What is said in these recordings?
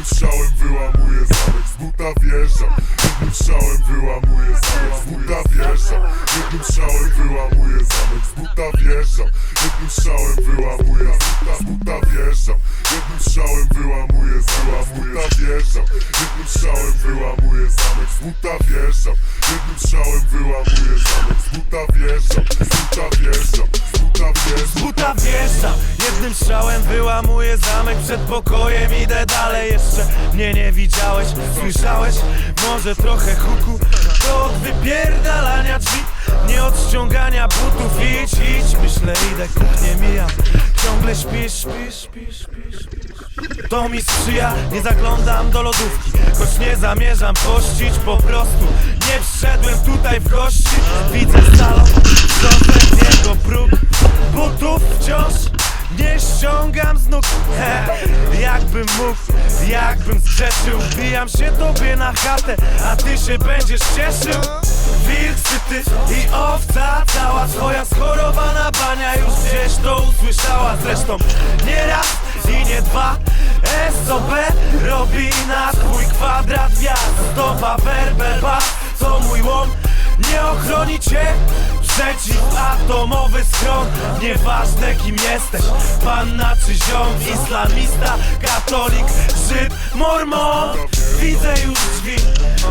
Jednym strzałem wyłamuję zamek, z buta wjeżdżam Jednym strzałem wyłamuję zamek, z buta wjeżdżam Jednym strzałem wyłamuję zamek, z buta wjeżdżam Jednym strzałem wyłamuję z buta, z buta wjeżdżam Jednym strzałem wyłamuję zamek, z buta wjeżdżam Jednym strzałem wyłamuję zamek, z buta wjeżdżam Jednym strzałem wyłamuję zamek, z buta wjeżdżam Z buta wjeżdżam, z buta wjeżdżam buta wjeżdżam Jednym strzałem wyłamuję zamek przed pokojem. Idę dalej, jeszcze. Mnie nie widziałeś Słyszałeś? Może trochę huku? To od wypierdalania drzwi Nie od ściągania butów. Idź, idź, myślę idę, kuchnię mijam. Ciągle śpisz, śpisz, śpisz, śpisz, śpisz. To mi sprzyja, nie zaglądam do lodówki. Choć nie zamierzam pościć po prostu Nie wszedłem tutaj w gości. Widzę Jakbym mógł, jakbym zgrzeczył Wbijam się tobie na chatę, a ty się będziesz cieszył. Wilk syty i owca cała Twoja schorowana bania już gdzieś to usłyszała. Zresztą nie raz i nie dwa SOB robi na twój kwadrat wjazd. Stopa werbel bas, to mój łom. Nie ochroni cię Przeciwatomowy schron Nieważne kim jesteś Panna czy ziom. Islamista, katolik, Żyd, mormon. Widzę już drzwi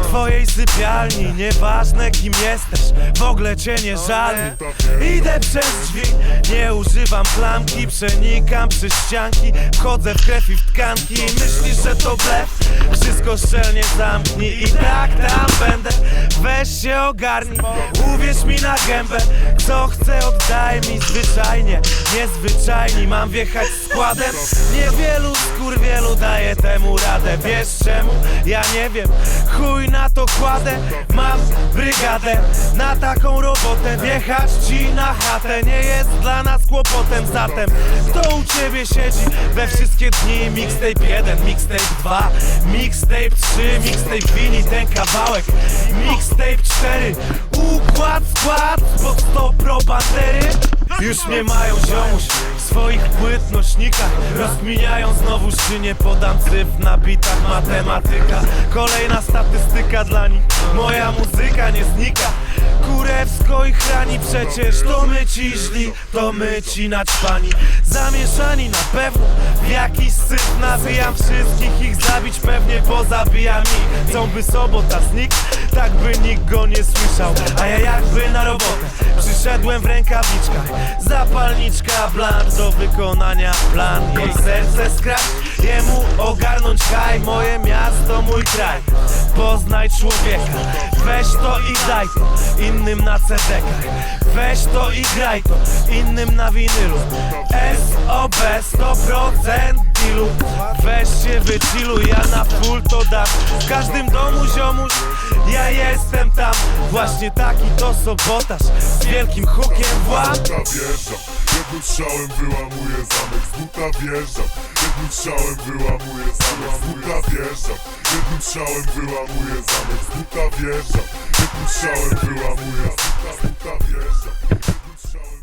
Twojej sypialni. Nieważne kim jesteś W ogóle cię nie żali Idę przez drzwi Nie używam klamki Przenikam przez ścianki Wchodzę w krew i w tkanki. Myślisz, że to blef? Wszystko szczelnie zamknij I tak tam będę Weź się ogarnij Uwierz mi na gębę Co chcę oddaj mi zwyczajnie Niezwyczajni mam wjechać składem. Niewielu skurwielu daje temu radę. Wiesz czemu? Ja nie wiem. Chuj na to kładę. Mam brygadę Na taką robotę. Wjechać ci na chatę Nie jest dla nas kłopotem. Zatem kto u ciebie siedzi? We wszystkie dni Mixtape 1, mixtape 2 Mixtape 3, mixtape wini ten kawałek. Mixtape 4 Układ, skład Pod 100 pro bandery Już mnie mają ziomuś W swoich płyt nośnikach Rozkminiają znowu czy nie podam cyf Na bitach. Matematyka Kolejna statystyka dla nich. Moja muzyka nie znika. Kurewsko ich chrani przecież. To my ci źli, to my ci naćpani. Zamieszani na pewno W jakiś syf wszystkich Ich zabić pewnie pozabija mi. Chcą by sobota znikł Tak by nikt go nie słyszał. A ja jakby na robotę Przyszedłem w rękawiczkach. Zapalniczka blank do wykonania plan Jej serce skrać Jemu haj Moje miasto, mój kraj. Poznaj człowieka. Weź to i daj to Innym na cedekach Weź to i graj to Innym na winylu. SOB 100% dealu. Weź się wychilluj, ja na full to dam. W każdym domu ziomuś Ja jestem tam. Właśnie taki to sobotaż. Z wielkim hukiem włam Jednym strzałem wyłamuję zamek, z buta wjeżdżam Jednym strzałem wyłamuję zamek, z buta wjeżdżam Jednym strzałem wyłamuję zamek, z buta wjeżdżam Jednym strzałem wyłamuję z buta, z buta wjeżdżam